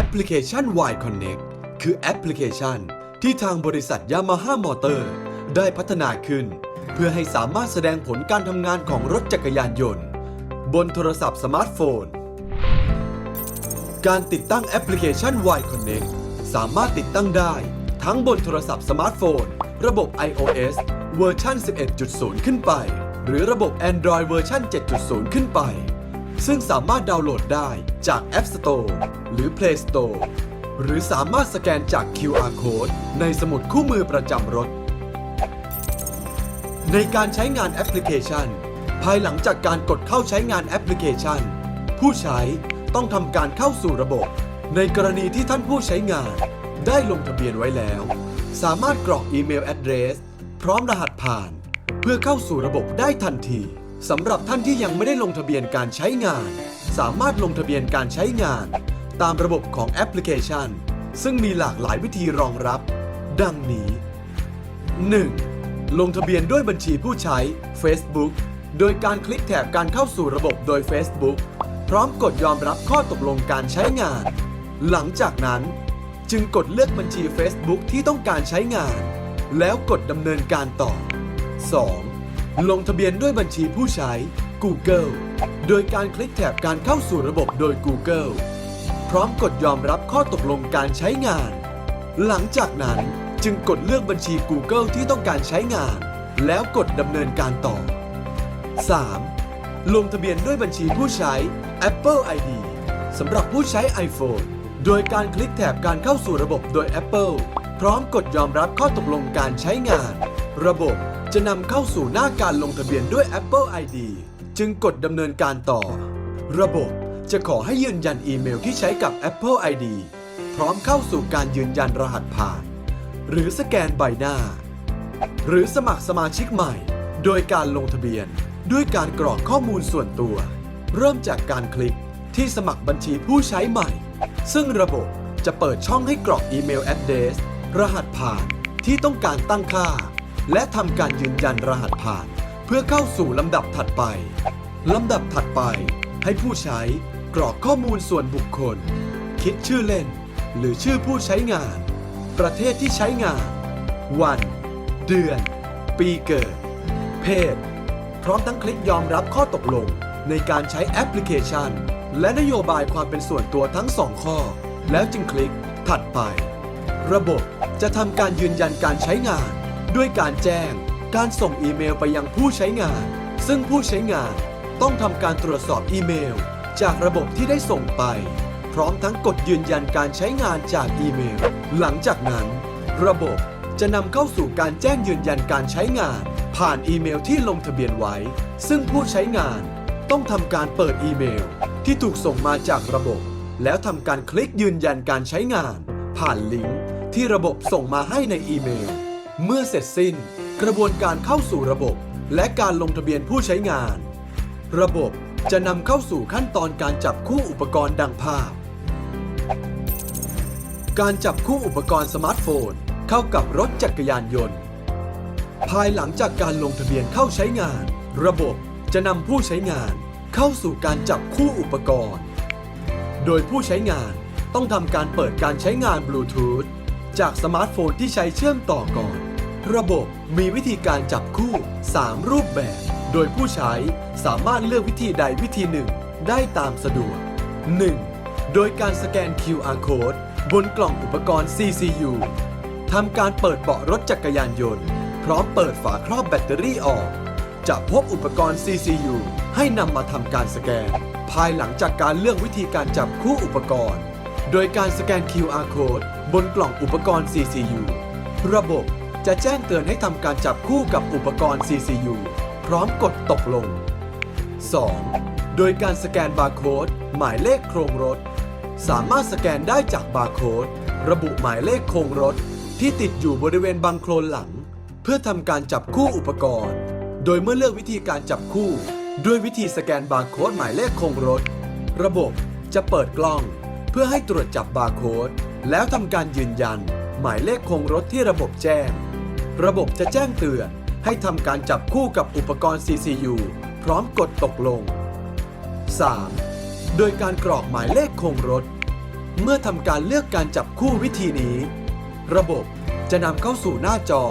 อปพลิเคชัน Y Connect คือแอปพลิเคชัน ที่ทางบริษัท Yamaha Motor ได้พัฒนาขึ้น เพื่อให้สามารถแสดงผลการทำงานของรถจักรยานยนต์ บนโทรศัพท์สมาร์ทโฟน การติดตั้งแอปพลิเคชัน Y Connect สามารถติดตั้งได้ ทั้งบนโทรศัพท์สมาร์ทโฟน ระบบ iOS เวอร์ชัน11.0 ขึ้นไป หรือระบบ Android เวอร์ชัน7.0 ขึ้นไป ซึ่งสามารถดาวน์โหลดได้จาก App Store หรือ Play Store หรือสามารถสแกนจาก QR Code ในสมุดคู่มือประจำรถ ในการใช้งานแอปพลิเคชัน ภายหลังจากการกดเข้าใช้งานแอปพลิเคชัน ผู้ใช้ต้องทำการเข้าสู่ระบบ ในกรณีที่ท่านผู้ใช้งาน ได้ลงทะเบียนไว้แล้ว สามารถกรอกอีเมล address พร้อมรหัสผ่าน เพื่อเข้าสู่ระบบได้ทันที สำหรับท่านที่ยังไม่ได้ลงทะเบียนการใช้งาน สามารถลงทะเบียนการใช้งาน ตามระบบของแอปพลิเคชัน ซึ่งมีหลากหลายวิธีรองรับ ดังนี้ 1. ลงทะเบียนด้วยบัญชีผู้ใช้ Facebook โดยการคลิกแถบการเข้าสู่ระบบโดย Facebook พร้อมกดยอมรับข้อตกลงการใช้งาน หลังจากนั้น จึงกดเลือกบัญชี Facebook ที่ต้องการใช้งาน แล้วกดดำเนินการต่อ 2. ลงทะเบียนด้วยบัญชีผู้ใช้ Google โดยการคลิกแถบการเข้าสู่ระบบโดย Google พร้อมกดยอมรับข้อตกลงการใช้งาน หลังจากนั้นจึงกดเลือกบัญชี Google ที่ต้องการใช้งาน แล้วกดดำเนินการต่อ 3. ลงทะเบียนด้วยบัญชีผู้ใช้ Apple ID สำหรับผู้ใช้ iPhone โดยการคลิกแถบการเข้าสู่ระบบโดย Apple พร้อมกดยอมรับข้อตกลงการใช้งาน ระบบจะนำเข้าสู่หน้าการลงทะเบียนด้วย Apple ID จึงกดดำเนินการต่อ ระบบจะขอให้ยืนยันอีเมลที่ใช้กับ Apple ID พร้อมเข้าสู่การยืนยันรหัสผ่าน หรือสแกนใบหน้า หรือสมัครสมาชิกใหม่ โดยการลงทะเบียนด้วยการกรอกข้อมูลส่วนตัว เริ่มจากการคลิกที่สมัครบัญชีผู้ใช้ใหม่ ซึ่งระบบจะเปิดช่องให้กรอกอีเมล address รหัสผ่านที่ต้องการตั้งค่า และทำการยืนยันรหัสผ่าน เพื่อเข้าสู่ลำดับถัดไป ลำดับถัดไป ให้ผู้ใช้กรอกข้อมูลส่วนบุคคล คิดชื่อเล่น หรือชื่อผู้ใช้งาน ประเทศที่ใช้งาน วัน เดือน ปีเกิด เพศ พร้อมทั้งคลิกยอมรับข้อตกลงในการใช้แอปพลิเคชัน และนโยบายความเป็นส่วนตัวทั้งสองข้อ แล้วจึงคลิกถัดไป ระบบ จะทำการยืนยันการใช้งาน ด้วยการแจ้ง การส่งอีเมลไปยังผู้ใช้งาน ซึ่งผู้ใช้งานต้องทำการตรวจสอบอีเมล จากระบบที่ได้ส่งไป พร้อมทั้งกดยืนยันการใช้งานจากอีเมล หลังจากนั้น ระบบจะนำเข้าสู่การแจ้งยืนยันการใช้งาน ผ่านอีเมลที่ลงทะเบียนไว้ ซึ่งผู้ใช้งานต้องทำการเปิดอีเมล ที่ถูกส่งมาจากระบบ แล้วทำการคลิกยืนยันการใช้งาน ผ่านลิงก์ ที่ระบบส่งมาให้ในอีเมล เมื่อเสร็จสิ้น กระบวนการเข้าสู่ระบบ และการลงทะเบียนผู้ใช้งาน ระบบจะนำเข้าสู่ขั้นตอนการจับคู่อุปกรณ์ดังภาพ การจับคู่อุปกรณ์สมาร์ทโฟน เข้ากับรถจักรยานยนต์ ภายหลังจากการลงทะเบียนเข้าใช้งาน ระบบจะนำผู้ใช้งาน เข้าสู่การจับคู่อุปกรณ์ โดยผู้ใช้งานต้องทำการเปิดการใช้งานบลูทูธ จากสมาร์ทโฟนที่ใช้เชื่อมต่อก่อน ระบบมีวิธีการจับคู่ 3 รูปแบบ โดยผู้ใช้สามารถเลือกวิธีใดวิธีหนึ่งได้ตามสะดวก 1. โดยการสแกน QR code บนกล่องอุปกรณ์ CCU ทำการเปิดเบาะรถจักรยานยนต์ พร้อมเปิดฝาครอบแบตเตอรี่ออก จะพบอุปกรณ์ CCU ให้นำมาทำการสแกน ภายหลังจากการเลือกวิธีการจับคู่อุปกรณ์ โดยการสแกน QR code บนกล่องอุปกรณ์ CCU ระบบจะแจ้งเตือนให้ทำการจับคู่กับอุปกรณ์ CCU พร้อมกดตกลง 2. โดยการสแกนบาร์โค้ดหมายเลขโครงรถ สามารถสแกนได้จากบาร์โค้ดระบุหมายเลขโครงรถ ที่ติดอยู่บริเวณบังโคลนหลัง เพื่อทำการจับคู่อุปกรณ์ โดยเมื่อเลือกวิธีการจับคู่ ด้วยวิธีสแกนบาร์โค้ดหมายเลขโครงรถ ระบบจะเปิดกล้อง เพื่อให้ตรวจจับบาร์โค้ด แล้วทำการยืนยัน หมายเลขคงรถที่ระบบแจ้ง ระบบจะแจ้งเตือน ให้ทำการจับคู่กับอุปกรณ์ CCU พร้อมกดตกลง 3. โดยการกรอกหมายเลขคงรถ เมื่อทำการเลือกการจับคู่วิธีนี้ ระบบจะนำเข้าสู่หน้าจอ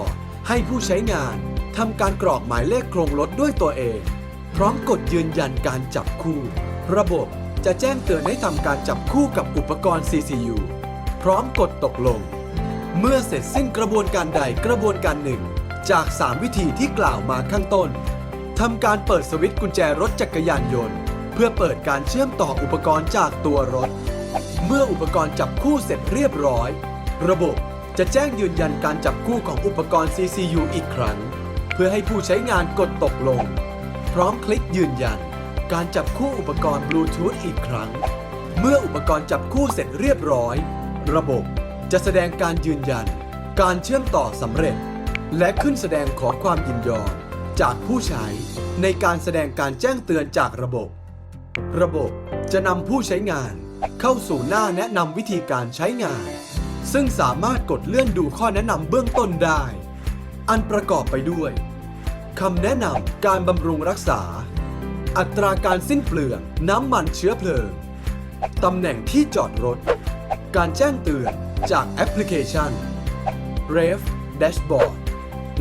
ให้ผู้ใช้งานทำการกรอกหมายเลขโครงรถด้วยตัวเอง พร้อมกดยืนยันการจับคู่ ระบบจะแจ้งเตือนให้ทำการจับคู่กับอุปกรณ์ CCU ร้อมกดตกลง เมื่อเสร็จสิ้นกระบวนการใดกระบวนการหนึ่ง จาก 3 วิธีที่กล่าวมาข้างต้นทำการเปิดสวิตช์กุญแจรถจักรยานยนต์ เพื่อเปิดการเชื่อมต่ออุปกรณ์จากตัวรถ เมื่ออุปกรณ์จับคู่เสร็จเรียบร้อย ระบบจะแจ้งยืนยันการจับคู่ของอุปกรณ์ CCU อีกครั้ง เพื่อให้ผู้ใช้งานกดตกลง พร้อมคลิกยืนยัน การจับคู่อุปกรณ์บลูทูธอีกครั้ง เมื่ออุปกรณ์จับคู่เสร็จเรียบร้อย ระบบ จะแสดงการยืนยัน การเชื่อมต่อสำเร็จ และขึ้นแสดงขอความยินยอมจากผู้ใช้ในการแสดงการแจ้งเตือนจากระบบ ระบบจะนำผู้ใช้งานเข้าสู่หน้าแนะนำวิธีการใช้งาน ซึ่งสามารถกดเลื่อนดูข้อแนะนำเบื้องต้นได้ อันประกอบไปด้วยคำแนะนำการบำรุงรักษา อัตราการสิ้นเปลืองน้ำมันเชื้อเพลิง ตำแหน่งที่จอดรถ การแจ้งเตือนจากแอปพลิเคชัน Ref Dashboard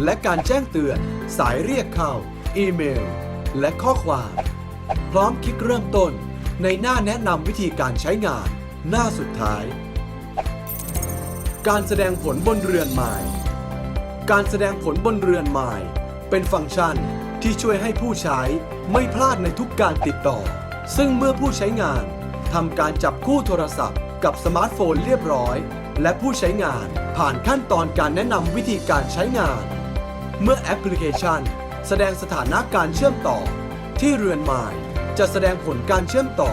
และการแจ้งเตือนสายเรียกเข้า อีเมล และข้อความ พร้อมคลิกเริ่มต้นในหน้าแนะนำวิธีการใช้งาน หน้าสุดท้าย การแสดงผลบนเรือนไม้การแสดงผลบนเรือนไม้เป็นฟังก์ชันที่ช่วยให้ผู้ใช้ไม่พลาดในทุกการติดต่อ ซึ่งเมื่อผู้ใช้งานทำการจับคู่โทรศัพท์ กับสมาร์ทโฟนเรียบร้อย และผู้ใช้งานผ่านขั้นตอนการแนะนำวิธีการใช้งาน เมื่อแอปพลิเคชัน แสดงสถานะการเชื่อมต่อ ที่เรือนไม้จะแสดงผลการเชื่อมต่อ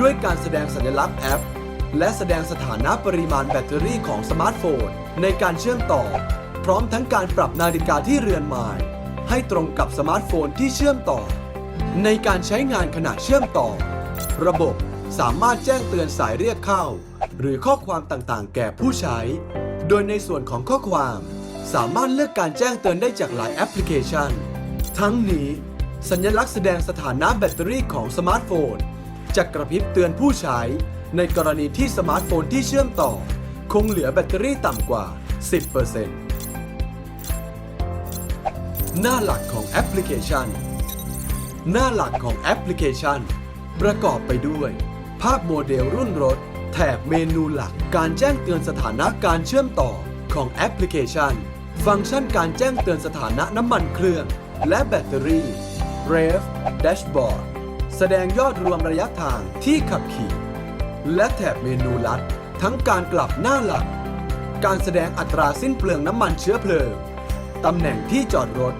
ด้วยการแสดงสัญลักษณ์แอป และแสดงสถานะปริมาณแบตเตอรี่ของสมาร์ทโฟน ในการเชื่อมต่อ พร้อมทั้งการปรับนาฬิกาที่เรือนไม้ให้ตรงกับสมาร์ทโฟนที่เชื่อมต่อ ในการใช้งานขณะเชื่อมต่อ ระบบ สามารถแจ้งเตือนสายเรียกเข้า หรือข้อความต่างๆ แก่ผู้ใช้ โดยในส่วนของข้อความ สามารถเลือกการแจ้งเตือนได้จากหลายแอปพลิเคชัน ทั้งนี้ สัญลักษณ์แสดงสถานะแบตเตอรี่ของสมาร์ทโฟนจะกระพริบเตือนผู้ใช้ ในกรณีที่สมาร์ทโฟนที่เชื่อมต่อ คงเหลือแบตเตอรี่ต่ำกว่า 10%หน้าหลักของแอปพลิเคชัน หน้าหลักของแอปพลิเคชัน ประกอบไปด้วย ภาพโมเดลรุ่นรถ แถบเมนูหลักการแจ้งเตือนสถานะการเชื่อมต่อของแอปพลิเคชัน ฟังก์ชันการแจ้งเตือนสถานะน้ำมันเครื่อง และแบตเตอรี่ Ref Dashboard แสดงยอดรวมระยะทางที่ขับขี่ และแถบเมนูลัด ทั้งการกลับหน้าหลัก การแสดงอัตราสิ้นเปลืองน้ำมันเชื้อเพลิงตำแหน่งที่จอดรถ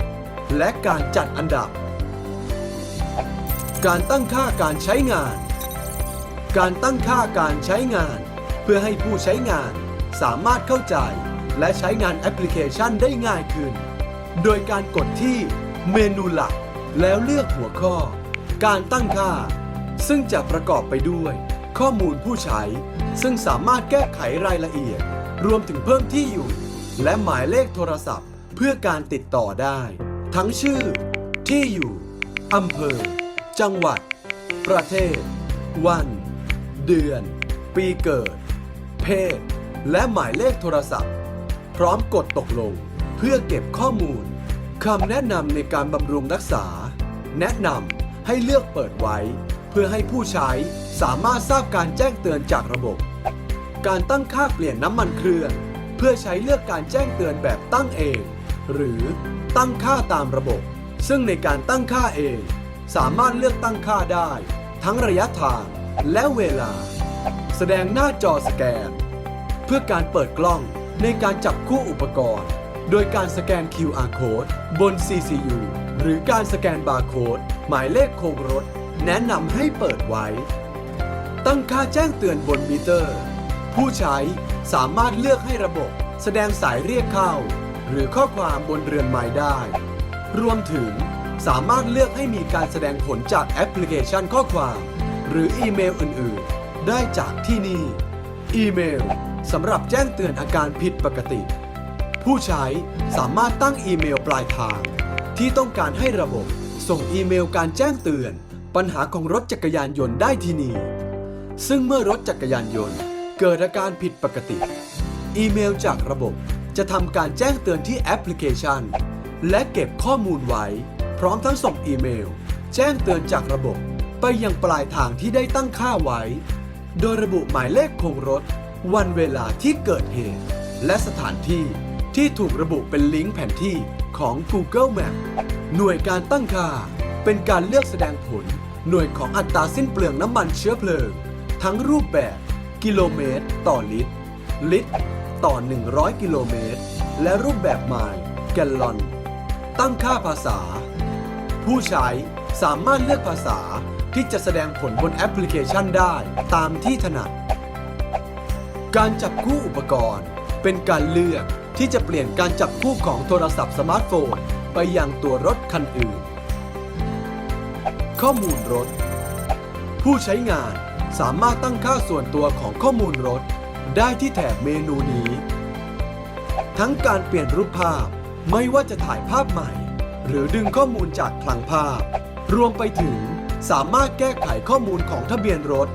และการจัดอันดับ การตั้งค่าการใช้งาน การตั้งค่าการใช้งาน เพื่อให้ผู้ใช้งานสามารถเข้าใจ และใช้งานแอปพลิเคชันได้ง่ายขึ้น โดยการกดที่เมนูหลัก แล้วเลือกหัวข้อ การตั้งค่า ซึ่งจะประกอบไปด้วย ข้อมูลผู้ใช้ ซึ่งสามารถแก้ไขรายละเอียด รวมถึงเพิ่มที่อยู่ และหมายเลขโทรศัพท์ เพื่อการติดต่อได้ ทั้งชื่อ ที่อยู่อำเภอ จังหวัด ประเทศ วัน เดือน ปีเกิด เพศ และหมายเลขโทรศัพท์ พร้อมกดตกลง เพื่อเก็บข้อมูลคำแนะนำในการบำรุงรักษา แนะนำให้เลือกเปิดไว้ เพื่อให้ผู้ใช้สามารถทราบการแจ้งเตือนจากระบบ การตั้งค่าเปลี่ยนน้ำมันเครื่อง เพื่อใช้เลือกการแจ้งเตือนแบบตั้งเอง หรือตั้งค่าตามระบบ ซึ่งในการตั้งค่าเอง สามารถเลือกตั้งค่าได้ ทั้งระยะทาง และเวลา แสดงหน้าจอสแกน เพื่อการเปิดกล้องในการจับคู่อุปกรณ์ โดยการสแกน QR code บน CCU หรือการสแกนบาร์โค้ดหมายเลขโครงรถ แนะนำให้เปิดไว้ ตั้งค่าแจ้งเตือนบนมิเตอร์ ผู้ใช้สามารถเลือกให้ระบบ แสดงสายเรียกเข้า หรือข้อความบนเรือนไม้ได้ รวมถึงสามารถเลือกให้มีการแสดงผลจากแอปพลิเคชันข้อความ หรืออีเมลอื่นๆ ได้จากที่นี่ อีเมลสำหรับแจ้งเตือนอาการผิดปกติ ผู้ใช้สามารถตั้งอีเมลปลายทาง ที่ต้องการให้ระบบ ส่งอีเมลการแจ้งเตือน ปัญหาของรถจักรยานยนต์ได้ที่นี่ ซึ่งเมื่อรถจักรยานยนต์ เกิดอาการผิดปกติ อีเมลจากระบบจะทำการแจ้งเตือนที่แอปพลิเคชัน และเก็บข้อมูลไว้ พร้อมทั้งส่งอีเมล แจ้งเตือนจากระบบ ไปยังปลายทางที่ได้ตั้งค่าไว้ โดยระบุหมายเลขคงรถ วันเวลาที่เกิดเหตุ และสถานที่ที่ถูกระบุเป็นลิงก์แผนที่ของ Google Map หน่วยการตั้งค่า เป็นการเลือกแสดงผล หน่วยของอัตราสิ้นเปลืองน้ำมันเชื้อเพลิง ทั้งรูปแบบ กิโลเมตร ต่อลิตร ลิตร ต่อ 100 กิโลเมตร และรูปแบบไมล์แกลลอน ตั้งค่าภาษา ผู้ใช้สามารถเลือกภาษา ที่จะแสดงผลบนแอปพลิเคชันได้ตามที่ถนัด การจับคู่อุปกรณ์ เป็นการเลือกที่จะเปลี่ยนการจับคู่ของโทรศัพท์สมาร์ทโฟน ไปยังตัวรถคันอื่น ข้อมูลรถ ผู้ใช้งานสามารถตั้งค่าส่วนตัวของข้อมูลรถ ได้ที่แถบเมนูนี้ ทั้งการเปลี่ยนรูปภาพไม่ว่าจะถ่ายภาพใหม่ หรือดึงข้อมูลจากคลังภาพ รวมไปถึง สามารถแก้ไขข้อมูลของทะเบียนรถ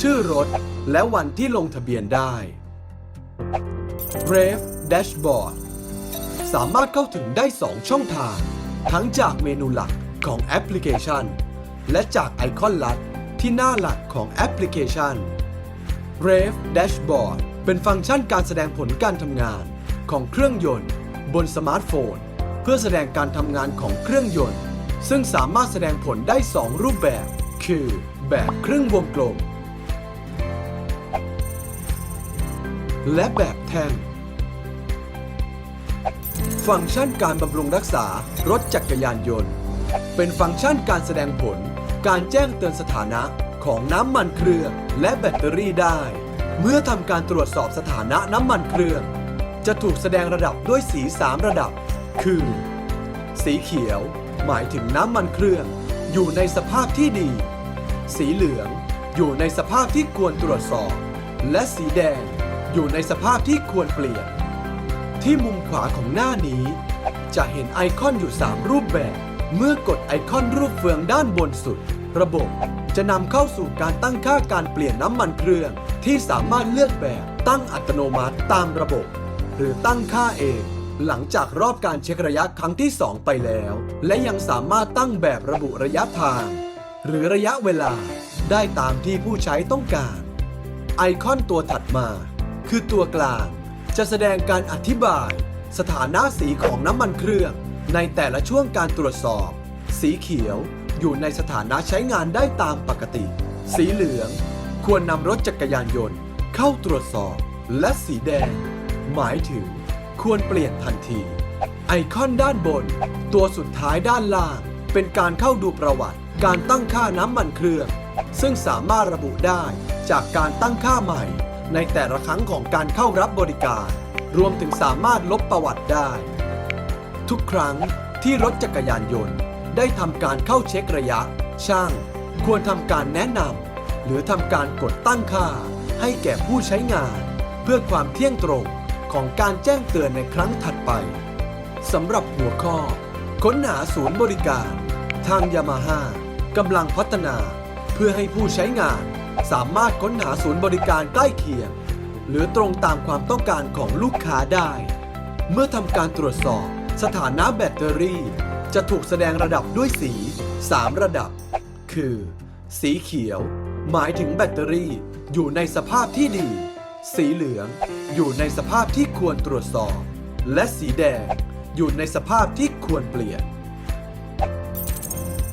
ชื่อรถ และวันที่ลงทะเบียนได้ Brave Dashboard สามารถเข้าถึงได้ 2 ช่องทาง ทั้งจากเมนูหลักของแอปพลิเคชัน และจากไอคอนลัดที่หน้าหลักของแอปพลิเคชัน Brave Dashboard เป็นฟังก์ชันการแสดงผลการทำงานของเครื่องยนต์ บนสมาร์ทโฟน เพื่อแสดงการทำงานของเครื่องยนต์ ซึ่งสามารถแสดงผลได้ 2 รูปแบบ คือ แบบครึ่งวงกลม และแบบแท่งฟังก์ชันการบำรุงรักษารถจักรยานยนต์ เป็นฟังก์ชันการแสดงผล การแจ้งเตือนสถานะของน้ำมันเครื่องและแบตเตอรี่ได้ เมื่อทำการตรวจสอบสถานะน้ำมันเครื่อง จะถูกแสดงระดับด้วยสี 3 ระดับ คือ สีเขียว หมายถึงน้ำมันเครื่อง อยู่ในสภาพที่ดี สีเหลือง อยู่ในสภาพที่ควรตรวจสอบ และสีแดง อยู่ในสภาพที่ควรเปลี่ยน ที่มุมขวาของหน้านี้ จะเห็นไอคอนอยู่ 3 รูปแบบ เมื่อกดไอคอนรูปเฟืองด้านบนสุด ระบบจะนำเข้าสู่การตั้งค่าการเปลี่ยนน้ำมันเครื่อง ที่สามารถเลือกแบบตั้งอัตโนมัติตามระบบ หรือตั้งค่าเอง หลังจากรอบการเช็คระยะครั้งที่ 2 ไปแล้ว และยังสามารถตั้งแบบระบุระยะทาง หรือระยะเวลาได้ตามที่ผู้ใช้ต้องการ ไอคอนตัวถัดมา คือตัวกลาง จะแสดงการอธิบาย สถานะสีของน้ำมันเครื่อง ในแต่ละช่วงการตรวจสอบ สีเขียวอยู่ในสถานะใช้งานได้ตามปกติ สีเหลือง ควรนำรถจักรยานยนต์ เข้าตรวจสอบ และสีแดง หมายถึง ควรเปลี่ยนทันที ไอคอนด้านบน ตัวสุดท้ายด้านล่าง เป็นการเข้าดูประวัติ การตั้งค่าน้ำมันเครื่อง ซึ่งสามารถระบุได้จากการตั้งค่าใหม่ ในแต่ละครั้งของการเข้ารับบริการ รวมถึงสามารถลบประวัติได้ ทุกครั้งที่รถจักรยานยนต์ ได้ทำการเข้าเช็คระยะ ช่าง ควรทำการแนะนำหรือทำการกดตั้งค่าให้แก่ผู้ใช้งาน เพื่อความเที่ยงตรง ของการแจ้งเตือนในครั้งถัดไปสำหรับหัวข้อ ค้นหาศูนย์บริการ ทางยามาฮ่ากำลังพัฒนา เพื่อให้ผู้ใช้งาน สามารถค้นหาศูนย์บริการใกล้เคียง หรือตรงตามความต้องการของลูกค้าได้ เมื่อทำการตรวจสอบสถานะแบตเตอรี่ จะถูกแสดงระดับด้วยสี 3 ระดับ คือ สีเขียว หมายถึงแบตเตอรี่อยู่ในสภาพที่ดี สีเหลือง อยู่ในสภาพที่ควรตรวจสอบ และสีแดง อยู่ในสภาพที่ควรเปลี่ยน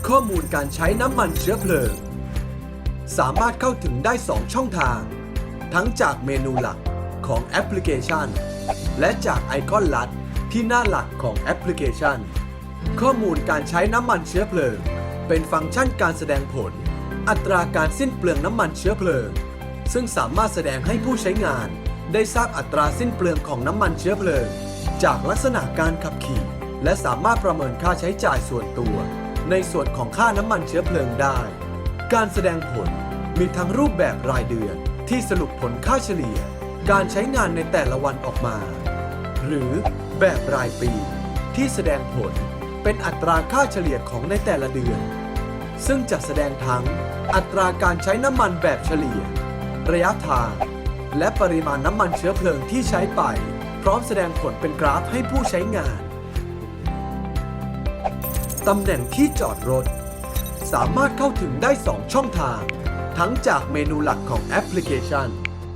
ข้อมูลการใช้น้ำมันเชื้อเพลิง สามารถเข้าถึงได้ 2 ช่องทาง ทั้งจากเมนูหลักของแอปพลิเคชัน และจากไอคอนลัดที่หน้าหลักของแอปพลิเคชัน ข้อมูลการใช้น้ำมันเชื้อเพลิง เป็นฟังก์ชันการแสดงผล อัตราการสิ้นเปลืองน้ำมันเชื้อเพลิง ซึ่งสามารถแสดงให้ผู้ใช้งาน ได้ทราบอัตราสิ้นเปลืองของน้ำมันเชื้อเพลิง จากลักษณะการขับขี่ และสามารถประเมินค่าใช้จ่ายส่วนตัว ในส่วนของค่าน้ำมันเชื้อเพลิงได้ การแสดงผลมีทั้งรูปแบบรายเดือนที่สรุปผลค่าเฉลี่ย การใช้งานในแต่ละวันออกมา หรือแบบรายปี ที่แสดงผลเป็นอัตราค่าเฉลี่ยของในแต่ละเดือน ซึ่งจะแสดงทั้งอัตราการใช้น้ำมันแบบเฉลี่ย ระยะทาง และปริมาณน้ำมันเชื้อเพลิงที่ใช้ไป พร้อมแสดงผลเป็นกราฟให้ผู้ใช้งาน ตำแหน่งที่จอดรถ สามารถเข้าถึงได้ 2 ช่องทาง ทั้งจากเมนูหลักของแอปพลิเคชัน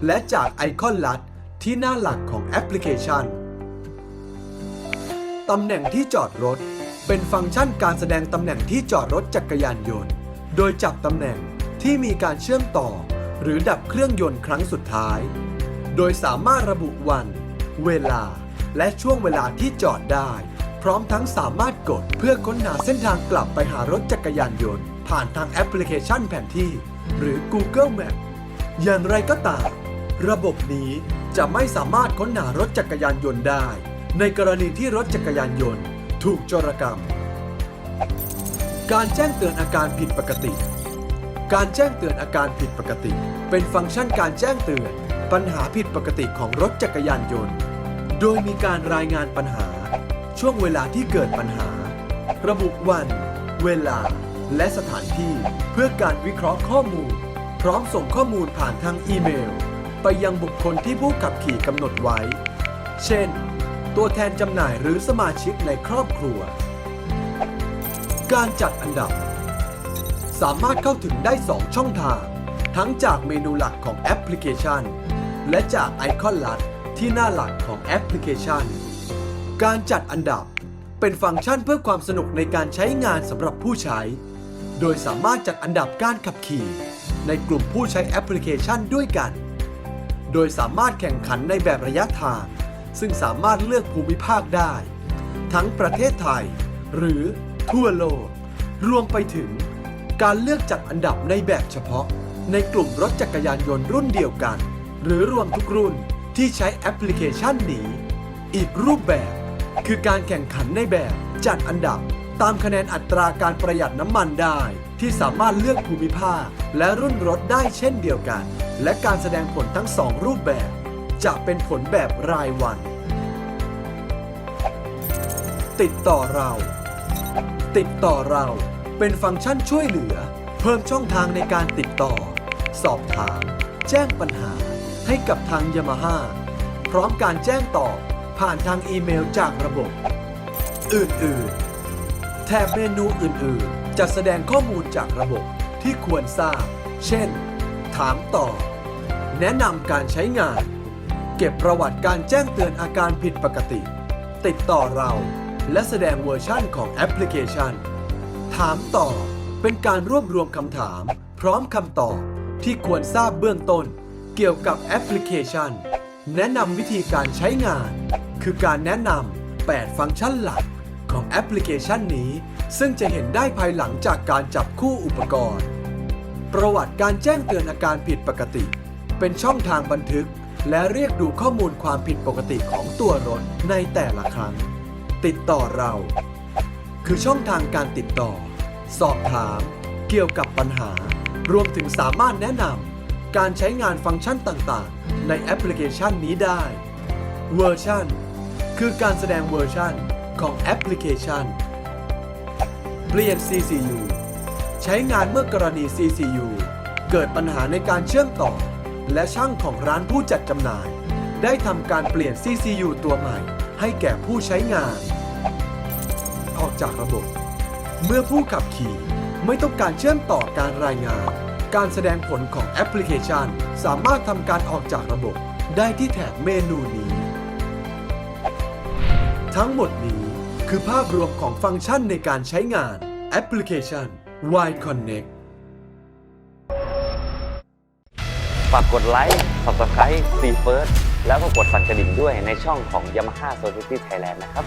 และจากไอคอนลัดที่หน้าหลักของแอปพลิเคชัน ตำแหน่งที่จอดรถ เป็นฟังก์ชันการแสดงตำแหน่งที่จอดรถจักรยานยนต์ โดยจับตำแหน่งที่มีการเชื่อมต่อ หรือดับเครื่องยนต์ครั้งสุดท้าย โดยสามารถระบุวัน เวลา และช่วงเวลาที่จอดได้ พร้อมทั้งสามารถกดเพื่อค้นหาเส้นทางกลับไปหารถจักรยานยนต์ ผ่านทางแอปพลิเคชันแผนที่ หรือ Google Map อย่างไรก็ตาม ระบบนี้จะไม่สามารถค้นหารถจักรยานยนต์ได้ ในกรณีที่รถจักรยานยนต์ ถูกโจรกรรม การแจ้งเตือนอาการผิดปกติ การแจ้งเตือนอาการผิดปกติ เป็นฟังก์ชันการแจ้งเตือน ปัญหาผิดปกติของรถจักรยานยนต์ โดยมีการรายงานปัญหา ช่วงเวลาที่เกิดปัญหา ระบุวัน เวลา และสถานที่เพื่อการวิเคราะห์ข้อมูล พร้อมส่งข้อมูลผ่านทางอีเมล ไปยังบุคคลที่ผู้ขับขี่กำหนดไว้ เช่น ตัวแทนจำหน่ายหรือสมาชิกในครอบครัว การจัดอันดับ สามารถเข้าถึงได้ 2 ช่องทาง ทั้งจากเมนูหลักของแอปพลิเคชัน และจากไอคอนลัดที่หน้าหลักของแอปพลิเคชัน การจัดอันดับเป็นฟังก์ชันเพื่อความสนุกในการใช้งานสำหรับผู้ใช้ โดยสามารถจัดอันดับการขับขี่ ในกลุ่มผู้ใช้แอปพลิเคชันด้วยกัน โดยสามารถแข่งขันในแบบระยะทาง ซึ่งสามารถเลือกภูมิภาคได้ ทั้งประเทศไทย หรือทั่วโลก รวมไปถึง การเลือกจัดอันดับในแบบเฉพาะ ในกลุ่มรถจักรยานยนต์รุ่นเดียวกัน หรือรวมทุกรุ่นที่ใช้แอปพลิเคชันนี้ อีกรูปแบบ คือการแข่งขันในแบบจัดอันดับ ตามคะแนนอัตราการประหยัดน้ำมันได้ ที่สามารถเลือกภูมิภาค และรุ่นรถได้เช่นเดียวกัน และการแสดงผลทั้งสองรูปแบบ จะเป็นผลแบบรายวัน ติดต่อเรา ติดต่อเรา เป็นฟังก์ชันช่วยเหลือ เพิ่มช่องทางในการติดต่อ สอบถาม แจ้งปัญหา ให้กับทางยามาฮ่าพร้อมการแจ้งตอบผ่านทางอีเมลจากระบบ อื่น ๆ แถบเมนูอื่น ๆ จะแสดงข้อมูลจากระบบที่ควรทราบ เช่น ถามต่อแนะนำการใช้งาน เก็บประวัติการแจ้งเตือนอาการผิดปกติ ติดต่อเรา และแสดงเวอร์ชั่นของแอปพลิเคชัน ถามต่อเป็นการรวบรวมคำถาม พร้อมคำตอบที่ควรทราบเบื้องต้น เกี่ยวกับแอปพลิเคชัน แนะนำวิธีการใช้งาน คือการแนะนำ 8 ฟังก์ชันหลักของแอปพลิเคชันนี้ ซึ่งจะเห็นได้ภายหลังจากการจับคู่อุปกรณ์ ประวัติการแจ้งเตือนอาการผิดปกติ เป็นช่องทางบันทึก และเรียกดูข้อมูลความผิดปกติของตัวรถในแต่ละครั้ง ติดต่อเรา คือช่องทางการติดต่อ สอบถาม เกี่ยวกับปัญหา รวมถึงสามารถแนะนำการใช้งานฟังก์ชันต่างๆ ในแอปพลิเคชันนี้ได้เวอร์ชันคือการแสดงเวอร์ชันของแอปพลิเคชัน เปลี่ยน CCU ใช้งานเมื่อกรณี CCU เกิดปัญหาในการเชื่อมต่อ และช่างของร้านผู้จัดจำหน่าย ได้ทำการเปลี่ยน CCU ตัวใหม่ให้แก่ผู้ใช้งาน ออกจากระบบ เมื่อผู้ขับขี่ไม่ต้องการเชื่อมต่อการรายงาน การแสดงผลของแอปพลิเคชัน สามารถทำการออกจากระบบ ได้ที่แถบเมนูนี้ ทั้งหมดนี้คือภาพรวมของฟังก์ชันในการใช้งานแอปพลิเคชัน Y Connect ฝากกดไลค์ Subscribe C First แล้วก็กดสั่นกระดิ่งด้วยในช่องของ Yamaha Society Thailand นะครับ